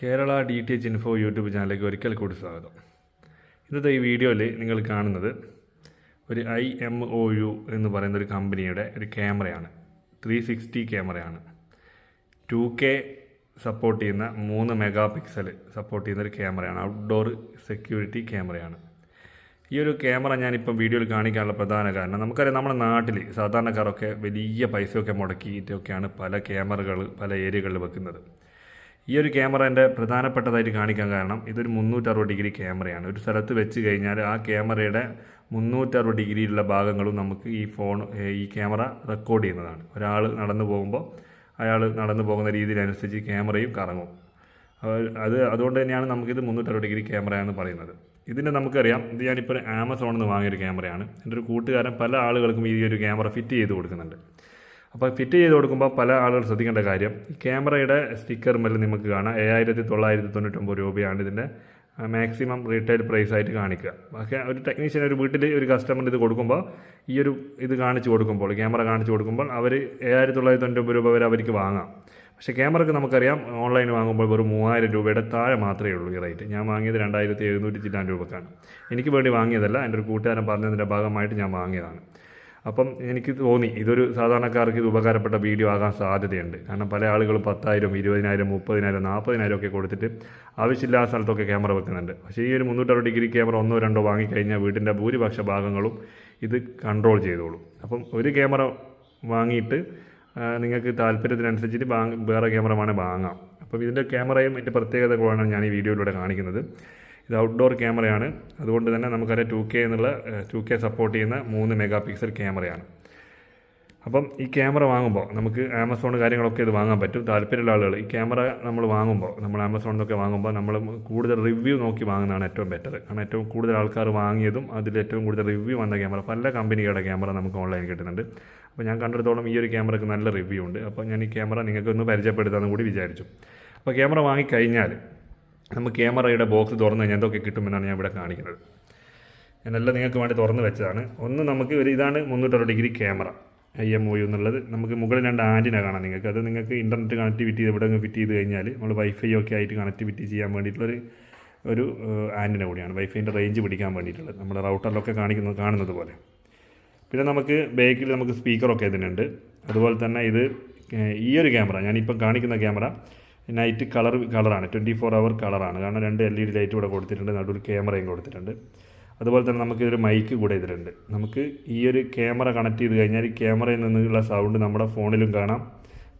Kerala D T H info YouTube ചാനലിലേക്ക് ഒരിക്കൽ കൂടി സ്വാഗതം. ഇന്നത്തെ ഈ വീഡിയോയിൽ നിങ്ങൾ കാണുന്നത് ഒരു ഐ എം ഒ യു എന്ന് പറയുന്ന ഒരു കമ്പനിയുടെ ഒരു ക്യാമറയാണ്. ത്രീ സിക്സ്റ്റി ക്യാമറയാണ്. ടു കെ സപ്പോർട്ട് ചെയ്യുന്ന മൂന്ന് മെഗാ പിക്സൽ സപ്പോർട്ട് ചെയ്യുന്ന ഒരു ക്യാമറയാണ്. ഔട്ട്ഡോർ സെക്യൂരിറ്റി ക്യാമറയാണ്. ഈ ഒരു ക്യാമറ ഞാനിപ്പം വീഡിയോയിൽ കാണിക്കാനുള്ള പ്രധാന കാരണം നമുക്കറിയാം നമ്മുടെ നാട്ടിൽ സാധാരണക്കാരൊക്കെ വലിയ പൈസയൊക്കെ മുടക്കിയിട്ടൊക്കെയാണ് പല ക്യാമറകൾ പല ഏരിയകളിൽ വെക്കുന്നത്. ഈ ഒരു ക്യാമറ എന്റെ പ്രധാനപ്പെട്ടതായിട്ട് കാണിക്കാൻ കാരണം ഇതൊരു മുന്നൂറ്ററുപത് ഡിഗ്രി ക്യാമറയാണ് ഒരു സ്ഥലത്ത് വെച്ച് കഴിഞ്ഞാൽ ആ ക്യാമറയുടെ മുന്നൂറ്ററുപത് ഡിഗ്രിയിലുള്ള ഭാഗങ്ങളും നമുക്ക് ഈ ഫോൺ ഈ ക്യാമറ റെക്കോർഡ് ചെയ്യുന്നതാണ്. ഒരാൾ നടന്നു പോകുമ്പോൾ അയാൾ നടന്നു പോകുന്ന രീതിയിലനുസരിച്ച് ക്യാമറയും കറങ്ങും. അത് അത് അതുകൊണ്ട് തന്നെയാണ് നമുക്കിത് മുന്നൂറ്ററുപത് ഡിഗ്രി ക്യാമറ എന്ന് പറയുന്നത്. ഇതിന്റെ നമുക്കറിയാം ഇത് ഞാനിപ്പോൾ ആമസോണിൽ നിന്ന് വാങ്ങിയൊരു ക്യാമറയാണ് എന്റെ ഒരു കൂട്ടുകാരൻ പല ആളുകൾക്കും ഈ ഒരു ക്യാമറ ഫിറ്റ് ചെയ്ത് കൊടുക്കുന്നുണ്ട്. അപ്പോൾ ഫിറ്റ് ചെയ്ത് കൊടുക്കുമ്പോൾ പല ആളുകൾ ശ്രദ്ധിക്കേണ്ട കാര്യം ക്യാമറയുടെ സ്റ്റിക്കർ മേലെ നമുക്ക് കാണാം. ഏഴായിരത്തി തൊള്ളായിരത്തി തൊണ്ണൂറ്റൊമ്പത് രൂപയാണ് ഇതിന്റെ മാക്സിമം റീറ്റെയിൽ പ്രൈസ് ആയിട്ട് കാണിക്കുക. പക്ഷേ ഒരു ടെക്നീഷ്യൻ ഒരു വീട്ടിൽ ഒരു കസ്റ്റമർ ഇത് കൊടുക്കുമ്പോൾ ഈ ഒരു ഇത് കാണിച്ച് കൊടുക്കുമ്പോൾ ക്യാമറ കാണിച്ച് കൊടുക്കുമ്പോൾ അവർ ഏഴായിരത്തി തൊള്ളായിരത്തി തൊണ്ണൂറ്റൊമ്പത് രൂപ വരെ അവർക്ക് വാങ്ങാം. പക്ഷേ ക്യാമറയ്ക്ക് നമുക്കറിയാം ഓൺലൈൻ വാങ്ങുമ്പോൾ വെറും മൂവായിരം രൂപയുടെ താഴെ മാത്രമേ ഉള്ളൂ ഈ റേറ്റ് ഞാൻ വാങ്ങിയത് രണ്ടായിരത്തി എഴുന്നൂറ്റി ചില്ലാൻ രൂപക്കാണ്. എനിക്ക് വേണ്ടി വാങ്ങിയതല്ല എന്റെ ഒരു കൂട്ടുകാരൻ പറഞ്ഞതിന്റെ ഭാഗമായിട്ട് ഞാൻ വാങ്ങിയതാണ്. അപ്പം എനിക്ക് തോന്നി ഇതൊരു സാധാരണക്കാർക്ക് ഇത് ഉപകാരപ്പെട്ട വീഡിയോ ആകാൻ സാധ്യതയുണ്ട്. കാരണം പല ആളുകളും പത്തായിരം ഇരുപതിനായിരം മുപ്പതിനായിരം നാൽപ്പതിനായിരം ഒക്കെ കൊടുത്തിട്ട് ആവശ്യമില്ലാത്ത സ്ഥലത്തൊക്കെ ക്യാമറ വെക്കുന്നുണ്ട്. പക്ഷേ ഈ ഒരു മുന്നൂറ്ററുപത് ഡിഗ്രി ക്യാമറ ഒന്നോ രണ്ടോ വാങ്ങിക്കഴിഞ്ഞാൽ വീട്ടിന്റെ ഭൂരിപക്ഷ ഭാഗങ്ങളും ഇത് കൺട്രോൾ ചെയ്തോളും. അപ്പം ഒരു ക്യാമറ വാങ്ങിയിട്ട് നിങ്ങൾക്ക് താല്പര്യത്തിനനുസരിച്ചിട്ട് വാങ്ങ വേറെ ക്യാമറ വേണേൽ വാങ്ങാം. അപ്പം ഇതിന്റെ ക്യാമറയും അതിന്റെ പ്രത്യേകതകളാണ് ഞാൻ ഈ വീഡിയോയിലൂടെ കാണിക്കുന്നത്. ഇത് ഔട്ട്ഡോർ ക്യാമറയാണ് അതുകൊണ്ട് തന്നെ നമുക്കറിയാം ടു കെ എന്നുള്ള ടു കെ സപ്പോർട്ട് ചെയ്യുന്ന മൂന്ന് മെഗാ പിക്സൽ ക്യാമറയാണ് അപ്പം ഈ ക്യാമറ വാങ്ങുമ്പോൾ നമുക്ക് ആമസോൺ കാര്യങ്ങളൊക്കെ ഇത് വാങ്ങാൻ പറ്റും. താല്പര്യമുള്ള ആളുകൾ ഈ ക്യാമറ നമ്മൾ വാങ്ങുമ്പോൾ നമ്മൾ ആമസോണിലൊക്കെ വാങ്ങുമ്പോൾ നമ്മൾ കൂടുതൽ റിവ്യൂ നോക്കി വാങ്ങുന്നതാണ് ഏറ്റവും ബെറ്റർ കാരണം ഏറ്റവും കൂടുതൽ ആൾക്കാർ വാങ്ങിയതും അതിൽ ഏറ്റവും കൂടുതൽ റിവ്യൂ വന്ന ക്യാമറ പല കമ്പനികളുടെ ക്യാമറ നമുക്ക് ഓൺലൈനിൽ കിട്ടുന്നുണ്ട്. അപ്പോൾ ഞാൻ കണ്ടിടത്തോളം ഈ ഒരു ക്യാമറയ്ക്ക് നല്ല റിവ്യൂ ഉണ്ട്. അപ്പോൾ ഞാൻ ഈ ക്യാമറ നിങ്ങൾക്ക് ഒന്ന് പരിചയപ്പെടുത്താമെന്ന് കൂടി വിചാരിച്ചു. അപ്പോൾ ക്യാമറ വാങ്ങിക്കഴിഞ്ഞാൽ നമുക്ക് ക്യാമറയുടെ ബോക്സ് തുറന്നു കഴിഞ്ഞാൽ എന്തൊക്കെ കിട്ടുമെന്നാണ് ഞാൻ ഇവിടെ കാണിക്കുന്നത്. ഞാനെല്ലാം നിങ്ങൾക്ക് വേണ്ടി തുറന്ന് വെച്ചതാണ്. ഒന്ന് നമുക്ക് ഒരു ഇതാണ് മുന്നൂറ്ററുപത് degree camera I M O എന്നുള്ളത്. നമുക്ക് മുകളിൽ രണ്ട് ആന്റിന കാണാം നിങ്ങൾക്ക്. അത് നിങ്ങൾക്ക് ഇന്റർനെറ്റ് കണക്ടിവിറ്റി ഇവിടെ ഫിറ്റ് ചെയ്ത് കഴിഞ്ഞാൽ നമ്മൾ വൈഫൈ ഒക്കെ ആയിട്ട് കണക്ടിവിറ്റി ചെയ്യാൻ വേണ്ടിയിട്ടുള്ളൊരു ഒരു ആന്റിന കൂടിയാണ്. വൈഫൈന്റെ റേഞ്ച് പിടിക്കാൻ വേണ്ടിയിട്ടുള്ളത്. നമ്മുടെ റൗട്ടറിലൊക്കെ കാണിക്കുന്നത് കാണുന്നത് പോലെ. പിന്നെ നമുക്ക് ബാക്കിൽ നമുക്ക് സ്പീക്കറൊക്കെ ഇതിനുണ്ട്. അതുപോലെ തന്നെ ഇത് ഈ ഒരു ക്യാമറ ഞാനിപ്പം കാണിക്കുന്ന ക്യാമറ നൈറ്റ് കളർ കളറാണ്. ട്വന്റി ഫോർ അവർ കളറാണ്. കാരണം രണ്ട് എൽ ഇ ഡി ലൈറ്റ് ഇവിടെ കൊടുത്തിട്ടുണ്ട് നടുവിൽ ക്യാമറയും കൊടുത്തിട്ടുണ്ട്. അതുപോലെ തന്നെ നമുക്ക് ഒരു മൈക്ക് കൂടെ ഇതിലുണ്ട്. നമുക്ക് ഈ ഒരു ക്യാമറ കണക്ട് ചെയ്ത് കഴിഞ്ഞാൽ ഈ ക്യാമറയിൽ നിന്നുള്ള സൗണ്ട് നമ്മുടെ ഫോണിലും കാണാം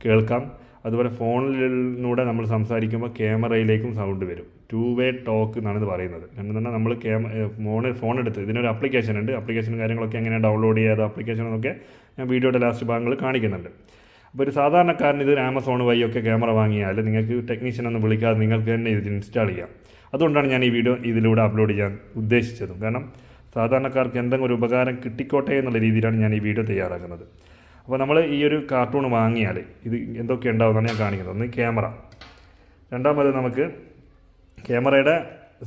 കേൾക്കാം. അതുപോലെ ഫോണിലൂടെ നമ്മൾ സംസാരിക്കുമ്പോൾ ക്യാമറയിലേക്കും സൗണ്ട് വരും. ടു വേ ടോക്ക് എന്നാണ് ഇത് പറയുന്നത്. എന്ന് പറഞ്ഞാൽ നമ്മൾ ക്യാമ ഫോണിൽ ഫോൺ എടുത്ത് ഇതിനൊരു ആപ്ലിക്കേഷൻ ഉണ്ട്. ആപ്ലിക്കേഷനും കാര്യങ്ങളൊക്കെ എങ്ങനെ ഡൗൺലോഡ് ചെയ്യാതെ അപ്ലിക്കേഷനൊക്കെ ഞാൻ വീഡിയോയുടെ ലാസ്റ്റ് ഭാഗങ്ങൾ കാണിക്കുന്നുണ്ട്. അപ്പോൾ ഒരു സാധാരണക്കാരൻ ഇത് ആമസോൺ വഴി ഒക്കെ ക്യാമറ വാങ്ങിയാൽ നിങ്ങൾക്ക് ടെക്നീഷ്യൻ ഒന്ന് വിളിക്കാതെ നിങ്ങൾക്ക് തന്നെ ഇത് ഇൻസ്റ്റാൾ ചെയ്യാം. അതുകൊണ്ടാണ് ഞാൻ ഈ വീഡിയോ ഇതിലൂടെ അപ്ലോഡ് ചെയ്യാൻ ഉദ്ദേശിച്ചതും. കാരണം സാധാരണക്കാർക്ക് എന്തെങ്കിലും ഒരു ഉപകാരം കിട്ടിക്കോട്ടെ എന്നുള്ള രീതിയിലാണ് ഞാൻ ഈ വീഡിയോ തയ്യാറാക്കുന്നത്. അപ്പോൾ നമ്മൾ ഈ ഒരു കാർട്ടൂൺ വാങ്ങിയാൽ ഇത് എന്തൊക്കെ ഉണ്ടാവുമെന്നാണ് ഞാൻ കാണിക്കുന്നത്. ഒന്ന് ക്യാമറ. രണ്ടാമത് നമുക്ക് ക്യാമറയുടെ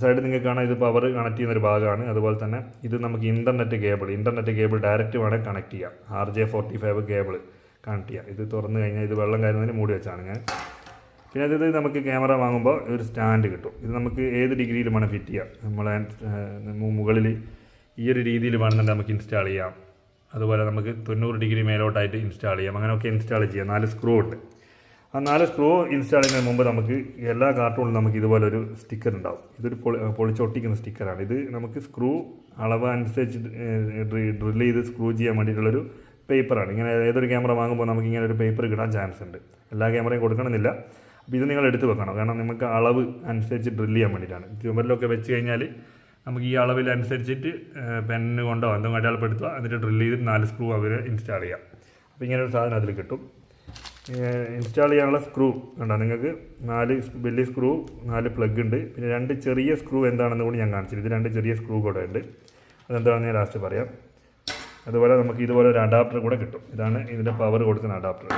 സൈഡിൽ നിങ്ങൾക്ക് കാണാം. ഇത് പവർ കണക്ട് ചെയ്യുന്ന ഒരു ഭാഗമാണ്. അതുപോലെ തന്നെ ഇത് നമുക്ക് internet cable internet cable direct വേണേൽ കണക്ട് ചെയ്യാം. R J forty five cable connect ചെയ്യാം ഇത് തുറന്നു കഴിഞ്ഞാൽ ഇത് വെള്ളം കയറുന്നതിന് മൂടി വെച്ചാണ് ഞാൻ. പിന്നെ അതായത് നമുക്ക് ക്യാമറ വാങ്ങുമ്പോൾ ഒരു സ്റ്റാൻഡ് കിട്ടും. ഇത് നമുക്ക് ഏത് ഡിഗ്രിയിൽ വേണം ഫിറ്റ് ചെയ്യാം. നമ്മളെ മുകളിൽ ഈ ഒരു രീതിയിൽ വേണമെന്നുണ്ടെങ്കിൽ നമുക്ക് ഇൻസ്റ്റാൾ ചെയ്യാം. അതുപോലെ നമുക്ക് തൊണ്ണൂറ് ഡിഗ്രി മേലോട്ടായിട്ട് ഇൻസ്റ്റാൾ ചെയ്യാം. അങ്ങനെയൊക്കെ ഇൻസ്റ്റാൾ ചെയ്യാം. നാല് സ്ക്രൂ ഉണ്ട്. ആ നാല് സ്ക്രൂ ഇൻസ്റ്റാൾ ചെയ്യുന്നതിന് മുമ്പ് നമുക്ക് എല്ലാ കാർട്ടൂണിലും നമുക്ക് ഇതുപോലെ ഒരു സ്റ്റിക്കർ ഉണ്ടാവും. ഇതൊരു പൊളി പൊളിച്ചൊട്ടിക്കുന്ന സ്റ്റിക്കറാണ്. ഇത് നമുക്ക് സ്ക്രൂ അളവ് അനുസരിച്ച് ഡ്രിൽ ചെയ്ത് സ്ക്രൂ ചെയ്യാൻ വേണ്ടിയിട്ടുള്ളൊരു പേപ്പറാണ്. ഇങ്ങനെ ഏതൊരു ക്യാമറ വാങ്ങുമ്പോൾ നമുക്ക് ഇങ്ങനെ ഒരു പേപ്പർ കിട്ടാൻ ചാൻസ് ഉണ്ട്. എല്ലാ ക്യാമറയും കൊടുക്കണമെന്നില്ല. അപ്പോൾ ഇത് നിങ്ങൾ എടുത്ത് വെക്കണം. കാരണം നമുക്ക് അളവ് അനുസരിച്ച് ഡ്രില്ല് ചെയ്യാൻ വേണ്ടിയിട്ടാണ്. ചുമരിലൊക്കെ വെച്ച് കഴിഞ്ഞാൽ നമുക്ക് ഈ അളവിൽ അനുസരിച്ചിട്ട് പെന്ന് കൊണ്ടോ എന്തോ അടയാളപ്പെടുത്തുക. എന്നിട്ട് ഡ്രില്ല് ചെയ്ത് നാല് സ്ക്രൂ അവർ ഇൻസ്റ്റാൾ ചെയ്യാം. അപ്പോൾ ഇങ്ങനെ ഒരു സാധനം അതിൽ കിട്ടും. ഇൻസ്റ്റാൾ ചെയ്യാനുള്ള സ്ക്രൂ കണ്ടോ? നിങ്ങൾക്ക് നാല് വലിയ സ്ക്രൂ നാല് പ്ലഗ് ഉണ്ട്. പിന്നെ രണ്ട് ചെറിയ സ്ക്രൂ എന്താണെന്ന് കൂടി ഞാൻ കാണിച്ചില്ല ഇത് രണ്ട് ചെറിയ സ്ക്രൂ കൂടെ ഉണ്ട്. അതെന്താണെന്ന് ഞാൻ ലാസ്റ്റ് പറയാം. അതുപോലെ നമുക്ക് ഇതുപോലെ ഒരു അഡാപ്റ്റർ കൂടെ കിട്ടും. ഇതാണ് ഇതിന്റെ പവർ കൊടുക്കുന്ന അഡാപ്റ്റർ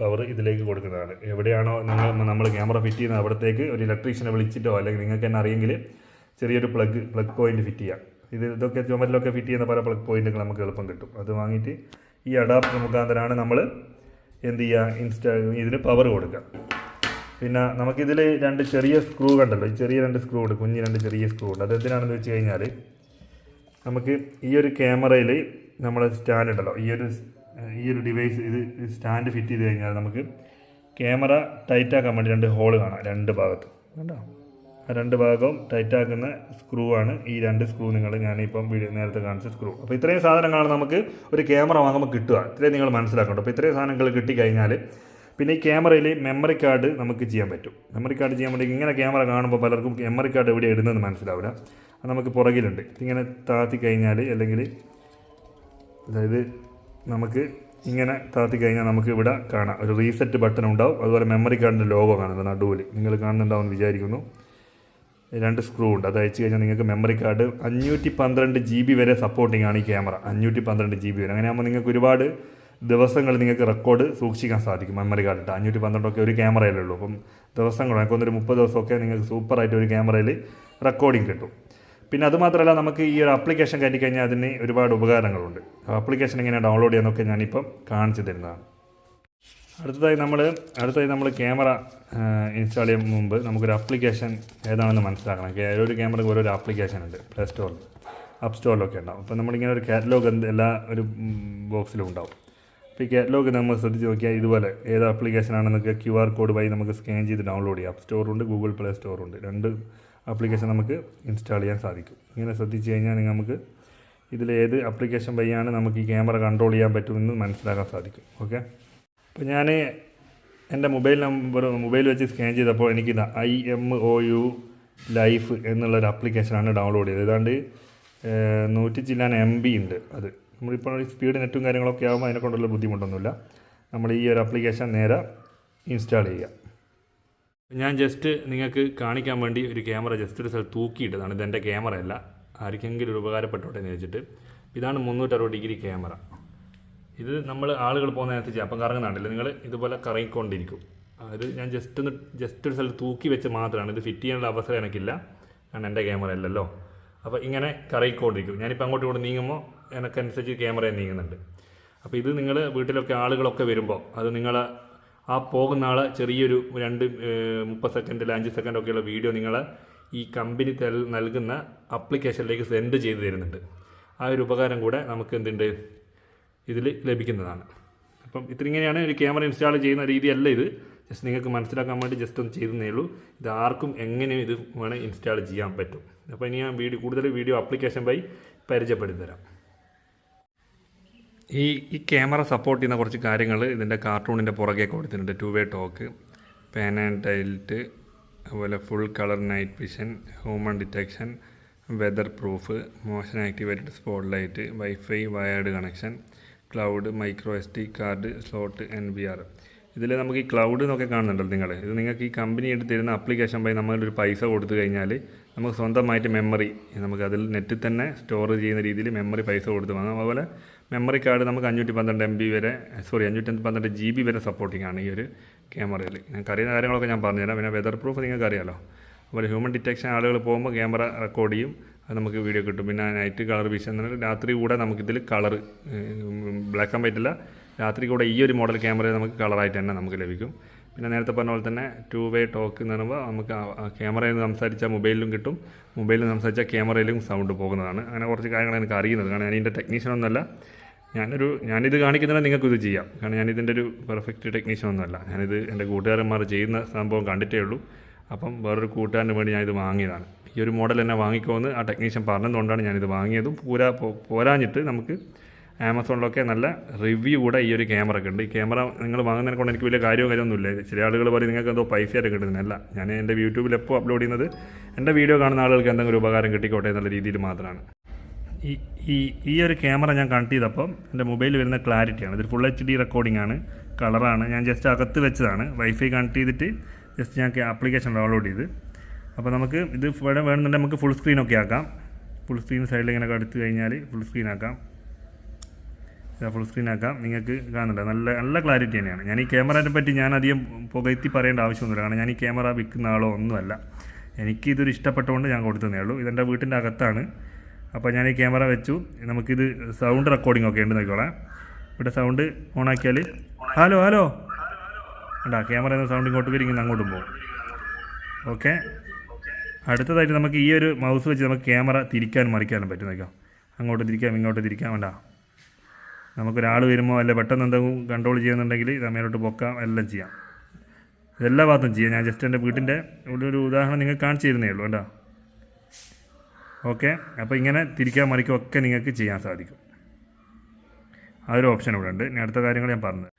പവർ ഇതിലേക്ക് കൊടുക്കുന്നതാണ്. എവിടെയാണോ നിങ്ങൾ നമ്മൾ ക്യാമറ ഫിറ്റ് ചെയ്യുന്നത് അവിടത്തേക്ക് ഒരു ഇലക്ട്രീഷ്യനെ വിളിച്ചിട്ടോ അല്ലെങ്കിൽ നിങ്ങൾക്ക് തന്നെ അറിയെങ്കിൽ ചെറിയൊരു പ്ലഗ് പ്ലഗ് പോയിന്റ് ഫിറ്റ് ചെയ്യാം. ഇത് ഇതൊക്കെ ചുമരിലൊക്കെ ഫിറ്റ് ചെയ്യുന്ന പല പ്ലഗ് പോയിന്റുകൾ നമുക്ക് എളുപ്പം കിട്ടും. അത് വാങ്ങിയിട്ട് ഈ അഡാപ്റ്റർ മുഖാന്തരമാണ് നമ്മൾ എന്ത് ചെയ്യുക ഇൻസ്റ്റാ ഇതിന് പവർ കൊടുക്കുക. പിന്നെ നമുക്കിതിൽ രണ്ട് ചെറിയ സ്ക്രൂ കണ്ടല്ലോ? ഈ ചെറിയ രണ്ട് സ്ക്രൂ ഉണ്ട് കുഞ്ഞ് രണ്ട് ചെറിയ സ്ക്രൂ ഉണ്ട്. അത് എന്തിനാണെന്ന് വെച്ച് കഴിഞ്ഞാൽ നമുക്ക് ഈ ഒരു ക്യാമറയിൽ നമ്മൾ സ്റ്റാൻഡ് ഉണ്ടല്ലോ. ഈ ഒരു ഈ ഒരു ഡിവൈസ് ഇത് സ്റ്റാൻഡ് ഫിറ്റ് ചെയ്ത് കഴിഞ്ഞാൽ നമുക്ക് ക്യാമറ ടൈറ്റ് ആക്കാൻ വേണ്ടി രണ്ട് ഹോൾ കാണാം രണ്ട് ഭാഗത്ത്. കണ്ടോ? ആ രണ്ട് ഭാഗവും ടൈറ്റ് ആക്കുന്ന സ്ക്രൂ ആണ് ഈ രണ്ട് സ്ക്രൂ നിങ്ങൾ ഞാനിപ്പം വീഡിയോ നേരത്തെ കാണിച്ച സ്ക്രൂ അപ്പോൾ ഇത്രയും സാധനങ്ങളാണ് നമുക്ക് ഒരു ക്യാമറ വാങ്ങുമ്പോൾ കിട്ടുക. ഇത്രയും നിങ്ങൾ മനസ്സിലാക്കണം അപ്പോൾ ഇത്രയും സാധനങ്ങൾ കിട്ടിക്കഴിഞ്ഞാൽ പിന്നെ ഈ ക്യാമറയിൽ മെമ്മറി കാർഡ് നമുക്ക് ചെയ്യാൻ പറ്റും. മെമ്മറി കാർഡ് ചെയ്യാൻ വേണ്ടി ഇങ്ങനെ ക്യാമറ കാണുമ്പോൾ പലർക്കും മെമ്മറി കാർഡ് എവിടെ ഇടുന്നതെന്ന് മനസ്സിലാവില്ല. നമുക്ക് പുറകിലുണ്ട്. ഇങ്ങനെ താത്തി കഴിഞ്ഞാൽ അല്ലെങ്കിൽ അതായത് നമുക്ക് ഇങ്ങനെ താത്തി കഴിഞ്ഞാൽ നമുക്ക് ഇവിടെ കാണാം. ഒരു റീസെറ്റ് ബട്ടൺ ഉണ്ടാവും. അതുപോലെ മെമ്മറി കാർഡിന്റെ ലോഗോ കാണുന്നത് നടുവിൽ നിങ്ങൾ കാണുന്നുണ്ടാവും വിചാരിക്കുന്നു. രണ്ട് സ്ക്രൂ ഉണ്ട്. അത് അയച്ചു കഴിഞ്ഞാൽ നിങ്ങൾക്ക് മെമ്മറി കാർഡ് അഞ്ഞൂറ്റി പന്ത്രണ്ട് ജി ബി വരെ സപ്പോർട്ടിംഗ് ആണ് ഈ ക്യാമറ അഞ്ഞൂറ്റി പന്ത്രണ്ട് ജി ബി വരെ അങ്ങനെയാകുമ്പോൾ നിങ്ങൾക്ക് ഒരുപാട് ദിവസങ്ങൾ നിങ്ങൾക്ക് റെക്കോർഡ് സൂക്ഷിക്കാൻ സാധിക്കും മെമ്മറി കാർഡ് ഇട്ട്. അഞ്ഞൂറ്റി പന്ത്രണ്ടൊക്കെ ഒരു ക്യാമറയിലുള്ളൂ അപ്പം ദിവസങ്ങൾ എനിക്കൊന്നൊരു മുപ്പത് ദിവസമൊക്കെ നിങ്ങൾക്ക് സൂപ്പറായിട്ട് ഒരു ക്യാമറയിൽ റെക്കോർഡിങ് കിട്ടും. പിന്നെ അതുമാത്രമല്ല നമുക്ക് ഈ ഒരു ആപ്ലിക്കേഷൻ കയറ്റി കഴിഞ്ഞാൽ അതിന് ഒരുപാട് ഉപകാരങ്ങളുണ്ട്. ആപ്ലിക്കേഷൻ എങ്ങനെ ഡൗൺലോഡ് ചെയ്യാന്നൊക്കെ ഞാനിപ്പം കാണിച്ചു തരുന്നതാണ്. അടുത്തതായി നമ്മൾ അടുത്തതായി നമ്മൾ ക്യാമറ ഇൻസ്റ്റാൾ ചെയ്യാൻ മുമ്പ് നമുക്കൊരു ആപ്ലിക്കേഷൻ ഏതാണെന്ന് മനസ്സിലാക്കണം. ഓരോ ക്യാമറയ്ക്ക് ഓരോരോ ആപ്ലിക്കേഷൻ ഉണ്ട്. പ്ലേ സ്റ്റോറിൽ അപ്പ് സ്റ്റോറിലൊക്കെ ഉണ്ടാവും. അപ്പോൾ നമ്മളിങ്ങനെ ഒരു കാറ്റലോഗ് എന്ത് എല്ലാ ഒരു ബോക്സിലും ഉണ്ടാവും. അപ്പോൾ ഈ കാറ്റലോഗ് നമ്മൾ ശ്രദ്ധിച്ച് നോക്കിയാൽ ഇതുപോലെ ഏത് ആപ്ലിക്കേഷൻ ആണെന്നൊക്കെ ക്യു ആർ കോഡ് വഴി നമുക്ക് സ്കാൻ ചെയ്ത് ഡൗൺലോഡ് ചെയ്യാം. അപ്പ് സ്റ്റോറുണ്ട് ഗൂഗിൾ പ്ലേ സ്റ്റോറുണ്ട് രണ്ട് ആപ്ലിക്കേഷൻ നമുക്ക് ഇൻസ്റ്റാൾ ചെയ്യാൻ സാധിക്കും. ഇങ്ങനെ ശ്രദ്ധിച്ച് കഴിഞ്ഞാൽ നമുക്ക് ഇതിലേത് ആപ്ലിക്കേഷൻ വഴിയാണ് നമുക്ക് ഈ ക്യാമറ കൺട്രോൾ ചെയ്യാൻ പറ്റുമെന്ന് മനസ്സിലാക്കാൻ സാധിക്കും. ഓക്കെ അപ്പോൾ ഞാൻ എന്റെ മൊബൈൽ നമ്പർ മൊബൈൽ വെച്ച് സ്കാൻ ചെയ്തപ്പോൾ എനിക്ക് I M O U life എന്നുള്ളൊരു ആപ്ലിക്കേഷനാണ് ഡൗൺലോഡ് ചെയ്തത്. ഏതാണ്ട് നൂറ്റി ചില്ലാൻ എം ബി ഉണ്ട് അത്. നമ്മളിപ്പോൾ സ്പീഡ് നെറ്റും കാര്യങ്ങളൊക്കെ ആകുമ്പോൾ അതിനെക്കൊണ്ടുള്ള ബുദ്ധിമുട്ടൊന്നുമില്ല. നമ്മൾ ഈ ഒരു ആപ്ലിക്കേഷൻ നേരെ ഇൻസ്റ്റാൾ ചെയ്യുക. ഞാൻ ജസ്റ്റ് നിങ്ങൾക്ക് കാണിക്കാൻ വേണ്ടി ഒരു ക്യാമറ ജസ്റ്റ് ഒരു സ്ഥലത്ത് തൂക്കിയിട്ടതാണ്. ഇതെന്റെ ക്യാമറ അല്ല. ആർക്കെങ്കിലും ഒരു ഉപകാരപ്പെട്ടോട്ടെ എന്ന് വെച്ചിട്ട് ഇതാണ് മുന്നൂറ്ററുപത് ഡിഗ്രി ക്യാമറ ഇത് നമ്മൾ ആളുകൾ പോകുന്ന നേരത്തെ അപ്പം കറങ്ങുന്നുണ്ടല്ലോ നിങ്ങൾ ഇതുപോലെ കറങ്ങിക്കൊണ്ടിരിക്കും. അത് ഞാൻ ജസ്റ്റ് ഒന്ന് ജസ്റ്റ് ഒരു സ്ഥലത്ത് തൂക്കി വെച്ച് മാത്രമാണ്. ഇത് ഫിറ്റ് ചെയ്യാനുള്ള അവസരം എനിക്കില്ല. കാരണം എന്റെ ക്യാമറ അല്ലല്ലോ. അപ്പോൾ ഇങ്ങനെ കറങ്ങിക്കൊണ്ടിരിക്കും. ഞാനിപ്പോൾ അങ്ങോട്ടും ഇങ്ങോട്ട് നീങ്ങുമ്പോൾ എനിക്കനുസരിച്ച് ക്യാമറ നീങ്ങുന്നുണ്ട്. അപ്പോൾ ഇത് നിങ്ങൾ വീട്ടിലൊക്കെ ആളുകളൊക്കെ വരുമ്പോൾ അത് നിങ്ങൾ ആ പോകുന്ന ആളെ ചെറിയൊരു രണ്ട് മുപ്പത് മുപ്പത് സെക്കൻഡിൽ അഞ്ച് സെക്കൻഡൊക്കെയുള്ള വീഡിയോ നിങ്ങൾ ഈ കമ്പനി തൽ- നൽകുന്ന അപ്ലിക്കേഷനിലേക്ക് സെൻഡ് ചെയ്ത് തരുന്നുണ്ട്. ആ ഒരു ഉപകാരം കൂടെ നമുക്ക് എന്തുണ്ട്? ഇതിൽ ലഭിക്കുന്നതാണ്. അപ്പം ഇത്രയിങ്ങനെയാണ് ഒരു ക്യാമറ ഇൻസ്റ്റാൾ ചെയ്യുന്ന രീതിയല്ല ഇത്. ജസ്റ്റ് നിങ്ങൾക്ക് മനസ്സിലാക്കാൻ വേണ്ടി ജസ്റ്റ് ഒന്ന് ചെയ്തേ ഉള്ളൂ. ഇത് ആർക്കും എങ്ങനെയും ഇത് വേണേൽ ഇൻസ്റ്റാൾ ചെയ്യാൻ പറ്റും. അപ്പോൾ ഇനി ഞാൻ വീഡിയോ കൂടുതൽ വീഡിയോ ആപ്ലിക്കേഷൻ വഴി പരിചയപ്പെടുത്തി തരാം. ഈ ഈ ക്യാമറ സപ്പോർട്ട് ചെയ്യുന്ന കുറച്ച് കാര്യങ്ങൾ ഇതിന്റെ കാർട്ടൂണിന്റെ പുറകെ കൊടുത്തിട്ടുണ്ട് two way talk pan and tilt അതുപോലെ full colour night vision human detection weather proof motion activated spot light wifi wired connection cloud micro S T card slot N B R ഇതിൽ നമുക്ക് ഈ ക്ലൗഡ് എന്നൊക്കെ കാണുന്നുണ്ടല്ലോ നിങ്ങൾ ഇത് നിങ്ങൾക്ക് ഈ കമ്പനി എടുത്ത് തരുന്ന ആപ്ലിക്കേഷൻ പോയി നമ്മളൊരു പൈസ കൊടുത്തു കഴിഞ്ഞാൽ നമുക്ക് സ്വന്തമായിട്ട് മെമ്മറി നമുക്ക് അതിൽ നെറ്റിൽ തന്നെ സ്റ്റോർ ചെയ്യുന്ന രീതിയിൽ മെമ്മറി പൈസ കൊടുത്ത് വാങ്ങാം. അതുപോലെ മെമ്മറി കാർഡ് നമുക്ക് അഞ്ഞൂറ്റി പന്ത്രണ്ട് എം ബി വരെ സോറി അഞ്ഞൂറ്റി പന്ത്രണ്ട് ജി ബി വരെ സപ്പോർട്ടിംഗ് ആണ് ഈ ഒരു ക്യാമറയിൽ നിങ്ങൾക്ക് അറിയുന്ന കാര്യങ്ങളൊക്കെ ഞാൻ പറഞ്ഞുതരാം. പിന്നെ വെതർ പ്രൂഫ് നിങ്ങൾക്ക് അറിയാലോ അതുപോലെ ഹ്യൂമൻ ഡിറ്റക്ഷൻ ആളുകൾ പോകുമ്പോൾ ക്യാമറ റെക്കോർഡ് ചെയ്യും. അത് നമുക്ക് വീഡിയോ കിട്ടും. പിന്നെ നൈറ്റ് കളർ വിഷൻ എന്ന് പറഞ്ഞാൽ രാത്രി കൂടെ നമുക്കിതിൽ കളർ ബ്ലാക്ക് ആൻഡ് വൈറ്റ് അല്ല. രാത്രി കൂടെ ഈ ഒരു മോഡൽ ക്യാമറയിൽ നമുക്ക് കളറായിട്ട് തന്നെ നമുക്ക് ലഭിക്കും. പിന്നെ നേരത്തെ പറഞ്ഞ പോലെ തന്നെ ടു വേ ടോക്ക് എന്ന് പറയുമ്പോൾ നമുക്ക് ക്യാമറയിൽ നിന്ന് സംസാരിച്ചാൽ മൊബൈലിലും കിട്ടും. മൊബൈലിൽ നിന്ന് സംസാരിച്ചാൽ ക്യാമറയിലും സൗണ്ട് പോകുന്നതാണ്. അങ്ങനെ കുറച്ച് കാര്യങ്ങൾ എനിക്ക് അറിയുന്നത്. കാരണം ഞാൻ ഇതിന്റെ ടെക്നീഷ്യൻ ഒന്നുമല്ല. ഞാനൊരു ഞാനിത് കാണിക്കുന്നതിന് നിങ്ങൾക്ക് ഇത് ചെയ്യാം. കാരണം ഞാനിതിന്റെ ഒരു പെർഫെക്റ്റ് ടെക്നീഷ്യൻ ഒന്നുമല്ല. ഞാനിത് എന്റെ കൂട്ടുകാരന്മാർ ചെയ്യുന്ന സംഭവം കണ്ടിട്ടേ ഉള്ളൂ. അപ്പം വേറൊരു കൂട്ടുകാരന് വേണ്ടി ഞാനിത് വാങ്ങിയതാണ്. ഈ ഒരു മോഡൽ എന്നെ വാങ്ങിക്കോന്ന് ആ ടെക്നീഷ്യൻ പറഞ്ഞതുകൊണ്ടാണ് ഞാനിത് വാങ്ങിയതും. പോരാ പോരാഞ്ഞിട്ട് നമുക്ക് ആമസോണിലൊക്കെ നല്ല റിവ്യൂ കൂടെ ഈ ഒരു ക്യാമറയ്ക്ക് ഉണ്ട്. ഈ ക്യാമറ നിങ്ങൾ വാങ്ങുന്നതിനെ കൊണ്ട് എനിക്ക് വലിയ കാര്യമോ കാര്യമൊന്നുമില്ല. ചില ആളുകൾ പറയും നിങ്ങൾക്ക് എന്തോ പൈസ ആയിട്ട് കിട്ടുന്നില്ല ഞാൻ എന്റെ യൂട്യൂബിൽ എപ്പോൾ അപ്ലോഡ് ചെയ്യുന്നത്? എന്റെ വീഡിയോ കാണുന്ന ആളുകൾക്ക് എന്തെങ്കിലും ഉപകാരം കിട്ടിക്കോട്ടെ എന്നുള്ള രീതിയിൽ മാത്രമാണ്. ഈ ഈ ഈ ഒരു ക്യാമറ ഞാൻ കണക്ട് ചെയ്തപ്പം എന്റെ മൊബൈൽ വരുന്ന ക്ലാരിറ്റിയാണ് ഇതൊരു ഫുൾ എച്ച് ഡി റെക്കോർഡിംഗ് ആണ്. കളറാണ് ഞാൻ ജസ്റ്റ് അകത്ത് വെച്ചതാണ്. വൈഫൈ കണക്ട് ചെയ്തിട്ട് ജസ്റ്റ് ഞാൻ ആപ്ലിക്കേഷൻ ഡൗൺലോഡ് ചെയ്ത്. അപ്പോൾ നമുക്ക് ഇത് വേണം വേണമെന്നുണ്ടെങ്കിൽ നമുക്ക് ഫുൾ സ്ക്രീനൊക്കെ ആക്കാം. ഫുൾ സ്ക്രീൻ സൈഡിൽ ഇങ്ങനെ എടുത്തു കഴിഞ്ഞാൽ ഫുൾ സ്ക്രീൻ ആക്കാം. ഫുൾ സ്ക്രീൻ ആക്കാം. നിങ്ങൾക്ക് കാണുന്നുണ്ട്. നല്ല നല്ല ക്ലാരിറ്റി തന്നെയാണ്. ഞാൻ ഈ ക്യാമറയെ പറ്റി ഞാൻ അധികം പുകഴ്ത്തി പറയേണ്ട ആവശ്യമൊന്നുമില്ല. കാരണം ഞാൻ ഈ ക്യാമറ വിൽക്കുന്ന ആളോ ഒന്നുമല്ല. എനിക്ക് ഇതൊരു ഇഷ്ടപ്പെട്ടുകൊണ്ട് ഞാൻ കൊടുത്തതേ ഉള്ളൂ. ഇതെന്റെ വീട്ടിന്റെ അകത്താണ്. അപ്പോൾ ഞാൻ ഈ ക്യാമറ വെച്ചു. നമുക്കിത് സൗണ്ട് റെക്കോർഡിംഗ് ഒക്കെ ഉണ്ട് നോക്കിക്കോളാം. ഇവിടെ സൗണ്ട് ഓണാക്കിയാൽ ഹലോ ഹലോ ഉണ്ടാ ക്യാമറ എന്ന സൗണ്ട് ഇങ്ങോട്ട് വരും ഇങ്ങനെ അങ്ങോട്ടും പോകും. ഓക്കെ അടുത്തതായിട്ട് നമുക്ക് ഈ ഒരു മൗസ് വെച്ച് നമുക്ക് ക്യാമറ തിരിക്കാനും മറിക്കാനും പറ്റും. നോക്കാം അങ്ങോട്ട് തിരിക്കാം ഇങ്ങോട്ട് തിരിക്കാം. വേണ്ട നമുക്കൊരാൾ വരുമ്പോൾ അല്ല പെട്ടെന്ന് എന്തെങ്കിലും കൺട്രോൾ ചെയ്യുന്നുണ്ടെങ്കിൽ ഇത് മേലോട്ട് പൊക്കാം എല്ലാം ചെയ്യാം. ഇതെല്ലാ ഭാഗത്തും ചെയ്യാം. ഞാൻ ജസ്റ്റ് എന്റെ വീട്ടിന്റെ ഒരു ഉദാഹരണം നിങ്ങൾക്ക് കാണിച്ചു തരുന്നേ ഉള്ളൂ കേട്ടോ. ഓക്കെ അപ്പോൾ ഇങ്ങനെ തിരിക്കാൻ മറിക്കും ഒക്കെ നിങ്ങൾക്ക് ചെയ്യാൻ സാധിക്കും. ആ ഒരു ഓപ്ഷൻ ഇവിടെ ഉണ്ട്. ഞാൻ അടുത്ത കാര്യങ്ങൾ ഞാൻ പറഞ്ഞത്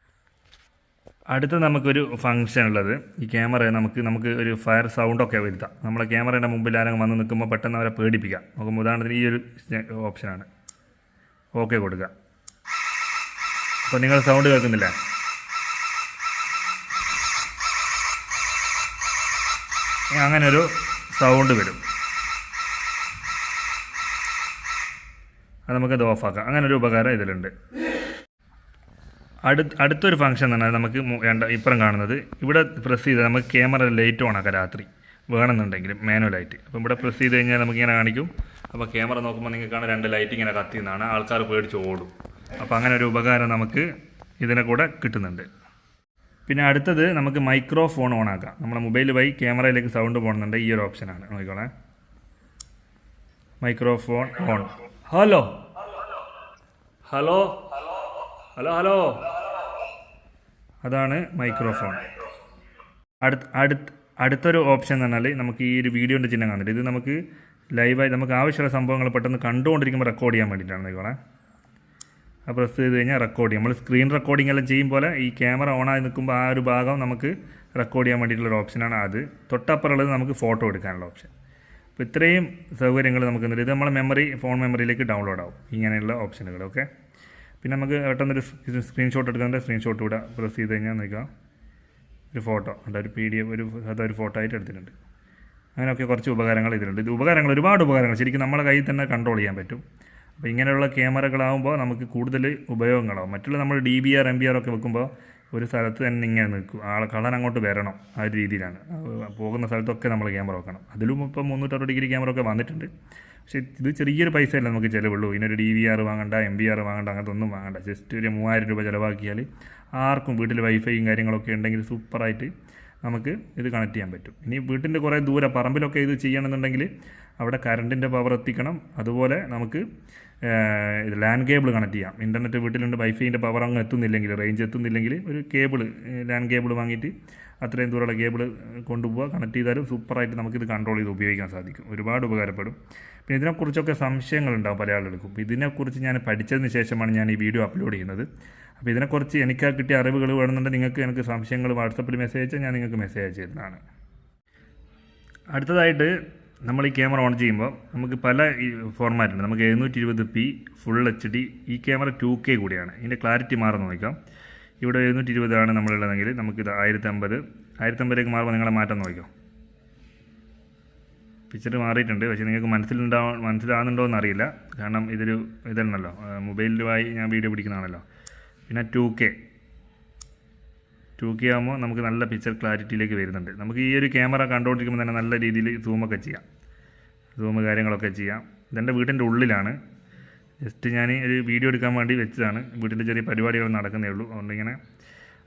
അടുത്ത നമുക്കൊരു ഫങ്ഷൻ ഉള്ളത്. ഈ ക്യാമറ നമുക്ക് നമുക്ക് ഒരു ഫയർ സൗണ്ടൊക്കെ വരുത്താം. നമ്മളെ ക്യാമറയുടെ മുമ്പിൽ ആരെങ്കിലും വന്ന് നിൽക്കുമ്പോൾ പെട്ടെന്ന് അവരെ പേടിപ്പിക്കാം. നോക്കുമ്പോൾ ഉദാഹരണത്തിന് ഈ ഒരു ഓപ്ഷനാണ് ഓക്കെ കൊടുക്കുക അപ്പോൾ നിങ്ങൾ സൗണ്ട് കേൾക്കുന്നില്ല. അങ്ങനെ ഒരു സൗണ്ട് വരും. അത് നമുക്കത് ഓഫാക്കാം ഒരു ഉപകാരം ഇതിലുണ്ട്. അടുത്ത് അടുത്തൊരു ഫംഗ്ഷൻ എന്ന് പറഞ്ഞാൽ നമുക്ക് രണ്ട ഇപ്പുറം കാണുന്നത്. ഇവിടെ പ്രസ് ചെയ്താൽ നമുക്ക് ക്യാമറ ലൈറ്റ് ഓൺ ആക്കാം രാത്രി. വേണമെന്നുണ്ടെങ്കിൽ മാനുവലായിട്ട് അപ്പോൾ ഇവിടെ പ്രസ് ചെയ്ത് കഴിഞ്ഞാൽ നമുക്കിങ്ങനെ കാണിക്കും. അപ്പോൾ ക്യാമറ നോക്കുമ്പോൾ നിങ്ങൾക്ക് കാണാൻ രണ്ട് ലൈറ്റ് ഇങ്ങനെ കത്തിയെന്നാണ് ആൾക്കാർ പേടിച്ച് ഓടും. അപ്പോൾ അങ്ങനെ ഒരു ഉപകാരം നമുക്ക് ഇതിനെ കൂടെ കിട്ടുന്നുണ്ട്. പിന്നെ അടുത്തത് നമുക്ക് മൈക്രോഫോൺ ഓൺ ആക്കാം. നമ്മുടെ മൊബൈൽ വഴി ക്യാമറയിലേക്ക് സൗണ്ട് പോകുന്നുണ്ട് ഈ ഒരു ഓപ്ഷനാണ് നോക്കിക്കോളെ. Microphone on hello hello hello hello അതാണ് മൈക്രോഫോൺ. അടുത്ത അടുത്ത് അടുത്തൊരു ഓപ്ഷൻ എന്ന് പറഞ്ഞാൽ നമുക്ക് ഈ ഒരു വീഡിയോന്റെ ചിഹ്നം കാണുന്നുണ്ട്. ഇത് നമുക്ക് ലൈവായി നമുക്ക് ആവശ്യമുള്ള സംഭവങ്ങൾ പെട്ടെന്ന് കണ്ടുകൊണ്ടിരിക്കുമ്പോൾ റെക്കോർഡ് ചെയ്യാൻ വേണ്ടിയിട്ടാണ്. ആ പ്രസ് ചെയ്ത് കഴിഞ്ഞാൽ റെക്കോർഡ് ചെയ്യാം. നമ്മൾ സ്ക്രീൻ റെക്കോർഡിംഗ് എല്ലാം ചെയ്യും പോലെ ഈ ക്യാമറ ഓണായി നിൽക്കുമ്പോൾ ആ ഒരു ഭാഗം നമുക്ക് റെക്കോർഡ് ചെയ്യാൻ വേണ്ടിയിട്ടുള്ള ഓപ്ഷനാണ് അത്. തൊട്ടപ്പുറമുള്ളത് നമുക്ക് ഫോട്ടോ എടുക്കാനുള്ള ഓപ്ഷൻ അപ്പോൾ ഇത്രയും സൗകര്യങ്ങൾ നമുക്ക് ഉണ്ട്. ഇത് നമ്മളെ മെമ്മറി ഫോൺ മെമ്മറിയിലേക്ക് ഡൗൺലോഡ് ആവും. ഇങ്ങനെയുള്ള ഓപ്ഷനുകൾ ഓക്കെ പിന്നെ നമുക്ക് പെട്ടെന്നൊരു സ്ക്രീൻഷോട്ട് എടുക്കാന്റെ സ്ക്രീൻഷോട്ട് ഇവിടെ പ്രസ് ചെയ്ത് കഴിഞ്ഞാൽ നോക്കാം. ഒരു ഫോട്ടോ ഉണ്ട് ഒരു പി ഡി എഫ് ഒരു സാധാ ഒരു ഫോട്ടോ ആയിട്ട് എടുത്തിട്ടുണ്ട്. അങ്ങനെയൊക്കെ കുറച്ച് ഉപകാരങ്ങൾ ഇതിലുണ്ട്. ഇത് ഉപകാരങ്ങൾ ഒരുപാട് ഉപകാരങ്ങൾ. ശരിക്കും നമ്മളെ കയ്യിൽ തന്നെ കൺട്രോൾ ചെയ്യാൻ പറ്റും. അപ്പോൾ ഇങ്ങനെയുള്ള ക്യാമറകളാകുമ്പോൾ നമുക്ക് കൂടുതൽ ഉപയോഗങ്ങളാവും. മറ്റുള്ള നമ്മൾ D B R M B R ഒക്കെ വെക്കുമ്പോൾ ഒരു സ്ഥലത്ത് തന്നെ ഇങ്ങനെ നിൽക്കും. ആളെ കളർ അങ്ങോട്ട് വരണം. ആ ഒരു രീതിയിലാണ്. പോകുന്ന സ്ഥലത്തൊക്കെ നമ്മൾ ക്യാമറ വെക്കണം. അതിലും ഇപ്പോൾ മുന്നൂറ്ററുപത് ഡിഗ്രി ക്യാമറ ഒക്കെ വന്നിട്ടുണ്ട്. പക്ഷേ ഇത് ചെറിയൊരു പൈസ അല്ല നമുക്ക് ചിലവുള്ളൂ. ഇതിനൊരു ഡി വി ആർ വാങ്ങണ്ട എം ബി ആർ വാങ്ങണ്ട അങ്ങനത്തെ ഒന്നും വാങ്ങണ്ട. ജസ്റ്റ് ഒരു മൂവായിരം രൂപ ചിലവാക്കിയാൽ ആർക്കും വീട്ടിൽ വൈഫൈയും കാര്യങ്ങളൊക്കെ ഉണ്ടെങ്കിൽ സൂപ്പറായിട്ട് നമുക്ക് ഇത് കണക്ട് ചെയ്യാൻ പറ്റും. ഇനി വീട്ടിന്റെ കുറേ ദൂരെ പറമ്പിലൊക്കെ ഇത് ചെയ്യണമെന്നുണ്ടെങ്കിൽ അവിടെ കറണ്ടിന്റെ പവർ എത്തിക്കണം. അതുപോലെ നമുക്ക് ഇത് ലാൻഡ് കേബിൾ കണക്ട് ചെയ്യാം. ഇന്റർനെറ്റ് വീട്ടിലുണ്ട് വൈഫൈന്റെ പവർ അങ്ങ് എത്തുന്നില്ലെങ്കിൽ റേഞ്ച് എത്തുന്നില്ലെങ്കിൽ ഒരു കേബിൾ ലാൻഡ് കേബിൾ വാങ്ങിയിട്ട് അത്രയും ദൂരമുള്ള കേബിൾ കൊണ്ടുപോവുക കണക്ട് ചെയ്താലും സൂപ്പറായിട്ട് നമുക്കിത് കൺട്രോൾ ചെയ്ത് ഉപയോഗിക്കാൻ സാധിക്കും. ഒരുപാട് ഉപകാരപ്പെടും. പിന്നെ ഇതിനെക്കുറിച്ചൊക്കെ സംശയങ്ങളുണ്ടാവും പല ആളുകൾക്കും. ഇതിനെക്കുറിച്ച് ഞാൻ പഠിച്ചതിന് ശേഷമാണ് ഞാൻ ഈ വീഡിയോ അപ്ലോഡ് ചെയ്യുന്നത്. അപ്പോൾ ഇതിനെക്കുറിച്ച് എനിക്ക് കിട്ടിയ അറിവുകൾ വേണമെന്നുണ്ടെങ്കിൽ നിങ്ങൾക്ക് എനിക്ക് സംശയങ്ങൾ വാട്സപ്പിൽ മെസ്സേജ് അയച്ചാൽ ഞാൻ നിങ്ങൾക്ക് മെസ്സേജ് അയച്ചു തരുന്നതാണ്. അടുത്തതായിട്ട് നമ്മൾ ഈ ക്യാമറ ഓൺ ചെയ്യുമ്പോൾ നമുക്ക് പല ഫോർമാറ്റ് ഉണ്ട്. നമുക്ക് എഴുന്നൂറ്റി ഇരുപത് പി ഫുൾ എച്ച് ഡി ഈ ക്യാമറ ടു കെ കൂടിയാണ്. ഇതിന്റെ ക്ലാരിറ്റി മാറുന്ന നോക്കാം. ഇവിടെ എഴുന്നൂറ്റി ഇരുപതാണ് നമ്മളുള്ളതെങ്കിൽ നമുക്കിത് ആയിരത്തമ്പത് ആയിരത്തമ്പതിലേക്ക് മാറുമ്പോൾ നിങ്ങളെ മാറ്റം നോക്കാം. പിക്ചർ മാറിയിട്ടുണ്ട്. പക്ഷേ നിങ്ങൾക്ക് മനസ്സിലുണ്ടാവും മനസ്സിലാകുന്നുണ്ടോ എന്നറിയില്ല കാരണം ഇതൊരു ഇതല്ലോ മൊബൈലുമായി ഞാൻ വീഡിയോ പിടിക്കുന്നതാണല്ലോ. പിന്നെ ടു കെ ടു കെ ആകുമ്പോൾ നമുക്ക് നല്ല പിക്ചർ ക്ലാരിറ്റിയിലേക്ക് വരുന്നുണ്ട്. നമുക്ക് ഈ ഒരു ക്യാമറ കണ്ടുകൊണ്ടിരിക്കുമ്പോൾ തന്നെ നല്ല രീതിയിൽ സൂമൊക്കെ ചെയ്യാം. സൂം കാര്യങ്ങളൊക്കെ ചെയ്യാം. ഇതെന്റെ വീട്ടിന്റെ ഉള്ളിലാണ്. ജസ്റ്റ് ഞാൻ ഒരു വീഡിയോ എടുക്കാൻ വേണ്ടി വെച്ചതാണ്. വീട്ടിന്റെ ചെറിയ പരിപാടികൾ നടക്കുന്നേ ഉള്ളൂ. അതുകൊണ്ട് ഇങ്ങനെ.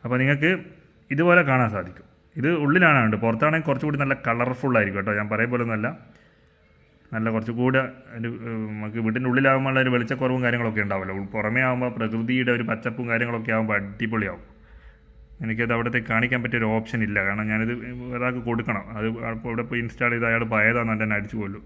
അപ്പോൾ നിങ്ങൾക്ക് ഇതുപോലെ കാണാൻ സാധിക്കും. ഇത് ഉള്ളിലാണ് ഉണ്ട് പുറത്താണെങ്കിൽ കുറച്ചുകൂടി നല്ല കളർഫുൾ ആയിരിക്കും കേട്ടോ. ഞാൻ പറയും പോലെ ഒന്നുമല്ല നല്ല കുറച്ചുകൂടെ ഒരു നമുക്ക് വീട്ടിന്റെ ഉള്ളിലാകുമ്പോൾ ഒരു വെളിച്ചക്കുറവും കാര്യങ്ങളൊക്കെ ഉണ്ടാവുമല്ലോ. പുറമേ ആകുമ്പോൾ പ്രകൃതിയുടെ ഒരു പച്ചപ്പും കാര്യങ്ങളൊക്കെ ആകുമ്പോൾ അടിപൊളിയാവും. എനിക്കത് അവിടത്തെ കാണിക്കാൻ പറ്റിയൊരു ഓപ്ഷൻ ഇല്ല. കാരണം ഞാനിത് ഒരാൾക്ക് കൊടുക്കണം. അത് അപ്പോൾ ഇവിടെ പോയി ഇൻസ്റ്റാൾ ചെയ്ത് അയാൾ ഭയതാന്ന് തന്നെ അടിച്ചു പോലും